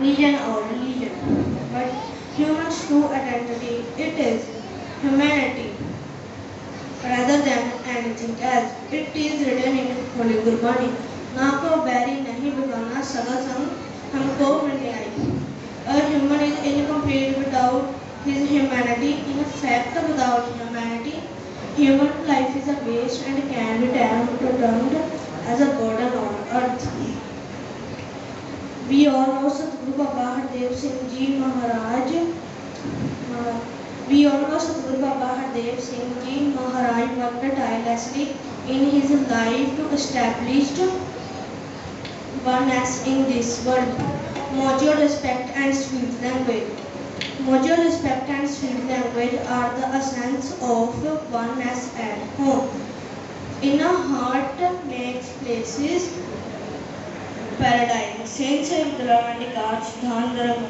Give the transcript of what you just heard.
region or religion. But human's true identity, it is humanity rather than anything else. It is written in Holy Gurbani. ना को बैरी नहीं बिगाना सगा संग हमको मिल आई A human is incomplete without his humanity. In fact, without humanity, human life is a waste and can be termed termed as a burden on earth. We all know Satguru Baba Hardev Singh Ji Maharaj. Uh, we all know Satguru Baba Hardev Singh Ji Maharaj worked tirelessly in his life to establish oneness in this world. Mutual respect and sweet language. Mutual respect and sweet language are the essence of oneness at home. In a heart makes places paradise, the saints have learned God's Dhandram